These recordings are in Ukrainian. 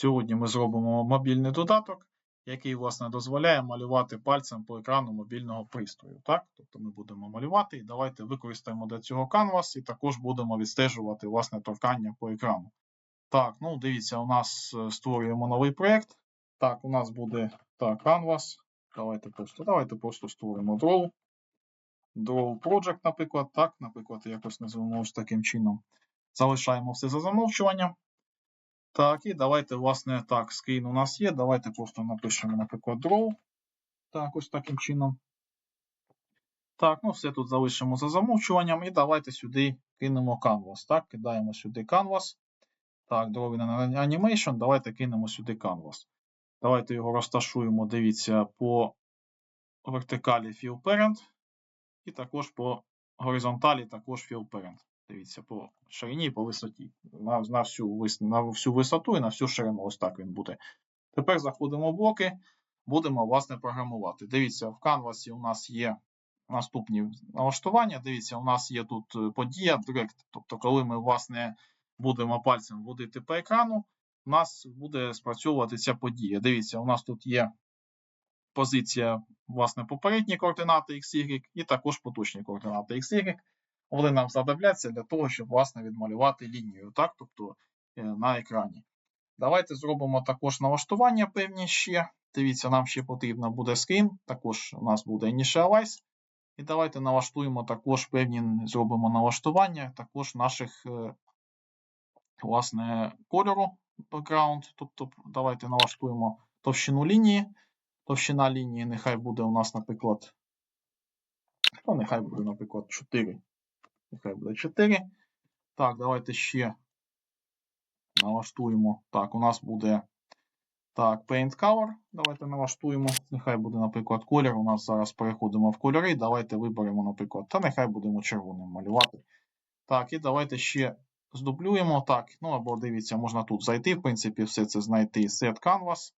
Сьогодні ми зробимо мобільний додаток, який, власне, дозволяє малювати пальцем по екрану мобільного пристрою. Так? Тобто ми будемо малювати і давайте використаємо для цього Canvas і також будемо відстежувати власне торкання по екрану. Так, ну дивіться, у нас е, створюємо новий проєкт. Так, у нас буде так, Canvas. Давайте просто, давайте просто створимо Draw. Draw Project, наприклад, так, наприклад, якось назвемо ось таким чином. Залишаємо все за замовчуванням. Так, і давайте, власне, так, скрін у нас є. Давайте просто напишемо, наприклад, draw. Так, ось таким чином. Так, ну все тут залишимо за замовчуванням. І давайте сюди кинемо Canvas. Так, кидаємо сюди Canvas. Так, Drawing Animation. Давайте кинемо сюди Canvas. Давайте його розташуємо, дивіться, по вертикалі Fill Parent. І також по горизонталі також Fill Parent. Дивіться, по ширині і по висоті. На, на, всю, на всю висоту і на всю ширину. Ось так він буде. Тепер заходимо в блоки, будемо, власне, програмувати. Дивіться, в Canvas у нас є наступні налаштування. Дивіться, у нас є тут е, подія Direct. Тобто, коли ми, власне, будемо пальцем водити по екрану, у нас буде спрацьовувати ця подія. Дивіться, у нас тут є позиція, власне, попередні координати XY і також поточні координати XY вони нам знадобляться для того, щоб власне відмалювати лінію, так, тобто е, на екрані. Давайте зробимо також налаштування певні ще. Дивіться, нам ще потрібно буде screen, також у нас буде initialize. І давайте налаштуємо також певні, зробимо налаштування також наших е, власне, кольору background. Тобто давайте налаштуємо товщину лінії. Товщина лінії нехай буде у нас, наприклад, ну, нехай буде, наприклад, 4. Нехай буде 4. Так, давайте ще налаштуємо. Так, у нас буде так, Paint Color. Давайте налаштуємо. Нехай буде, наприклад, колір. У нас зараз переходимо в кольори. Давайте виберемо, наприклад, та нехай будемо червоним малювати. Так, і давайте ще здублюємо. Так, ну або дивіться, можна тут зайти, в принципі, все це знайти. Set Canvas,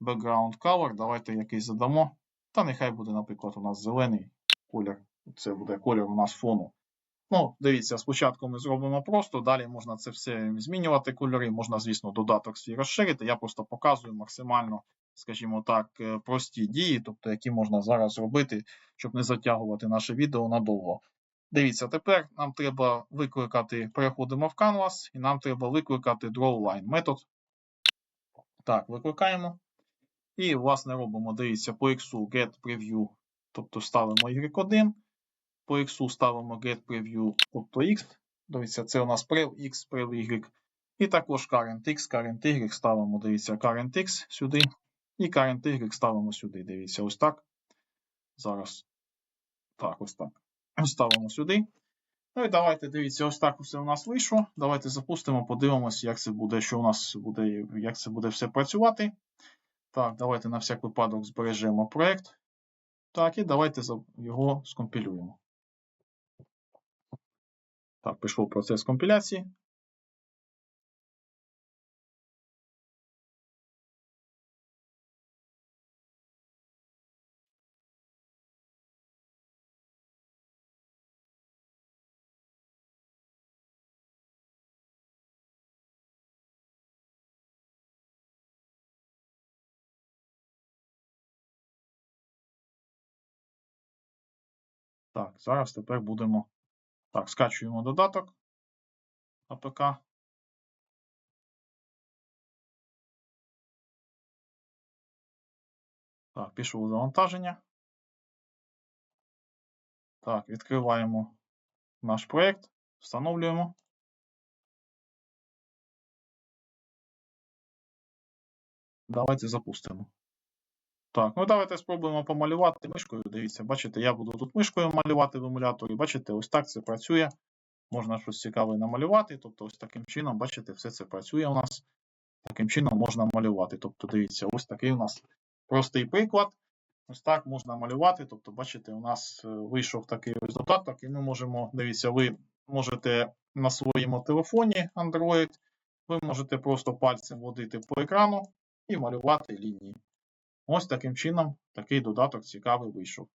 Background Color. Давайте якийсь задамо. Та нехай буде, наприклад, у нас зелений колір. Це буде колір у нас фону. Ну, дивіться, спочатку ми зробимо просто, далі можна це все змінювати кольори, можна, звісно, додаток свій розширити. Я просто показую максимально, скажімо так, е, прості дії, тобто які можна зараз зробити, щоб не затягувати наше відео надовго. Дивіться, тепер нам треба викликати, переходимо в Canvas, і нам треба викликати drawLine метод. Так, викликаємо. І, власне, робимо, дивіться, по X get preview, тобто ставимо Y1 по X ставимо getPreview, тобто X. Дивіться, це у нас prev X, prev Y. І також current X, current Y ставимо, дивіться, current X сюди. І current Y ставимо сюди. Дивіться, ось так. Зараз. Так, ось так. Ставимо сюди. Ну і давайте, дивіться, ось так все у нас вийшло. Давайте запустимо, подивимося, як це буде, що у нас буде, як це буде все працювати. Так, давайте на всяк випадок збережемо проєкт. Так, і давайте його скомпілюємо. Так, пішов процес компіляції. Так, зараз тепер будемо. Так, скачуємо додаток АПК. Так, пішло завантаження. Так, відкриваємо наш проєкт, встановлюємо. Давайте запустимо. Так, ну давайте спробуємо помалювати мишкою. Дивіться, бачите, я буду тут мишкою малювати в емуляторі. Бачите, ось так це працює. Можна щось цікаве намалювати. Тобто, ось таким чином, бачите, все це працює у нас. Таким чином можна малювати. Тобто, дивіться, ось такий у нас простий приклад. Ось так можна малювати. Тобто, бачите, у нас е, вийшов такий додаток, і ми можемо, дивіться, ви можете на своєму телефоні Android, ви можете просто пальцем водити по екрану і малювати лінії. Ось таким чином такий додаток цікавий вийшов.